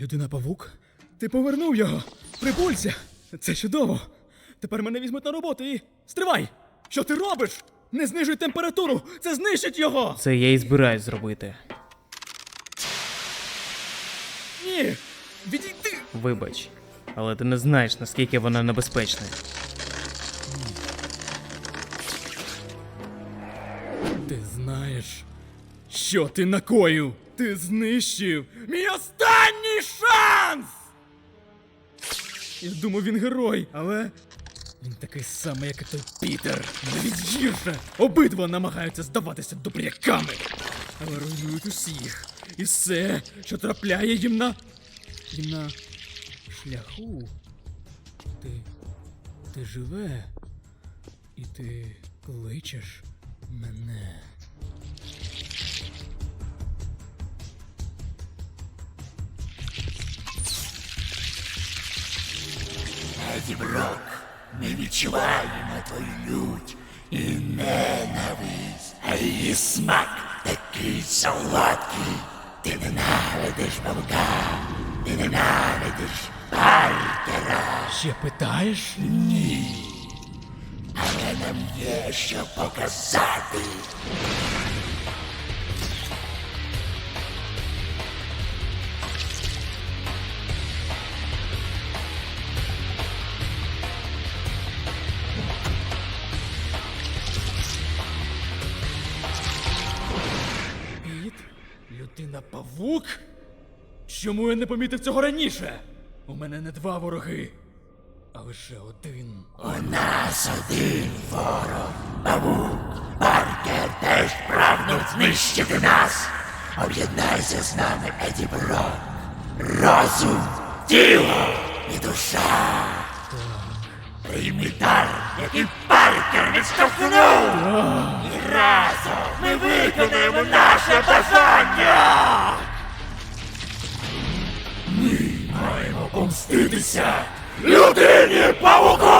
Людина павук? Ти повернув його! Прибульця! Це чудово! Тепер мене візьмуть на роботу і. Стривай! Що ти робиш? Не знижуй температуру! Це знищить його! Це я і збираюсь зробити. Ні! Відійди! Вибач, але ти не знаєш, наскільки вона небезпечна. Ти знаєш, що ти накоїв? Ти знищив мій останній шанс! Я думав, він герой, але він такий самий, як і той Пітер. Навіть гірше. Обидва намагаються здаватися добряками, але руйнують усіх. І все, що трапляє їм на. їм на шляху. Ти. ти живе. І ти кличеш мене. Еді Брок, ми відчуваємо твою лють і ненависть, а її смак такий солодкий. Ти ненавидиш павука, ти ненавидиш Паркера, Ще питаєш? Ні. але нам є що показати. Людина павук? Чому я не помітив цього раніше? У мене не два вороги, а лише один. У нас один ворог, павук. Паркер теж прагнув знищити нас. Об'єднайся з нами, Еді Брок. Розум, тіло і душа. Прийми дар, який Паркер відштовхнув. І разом ми виконаємо наше бажання. Ми маємо помститися людині павуку!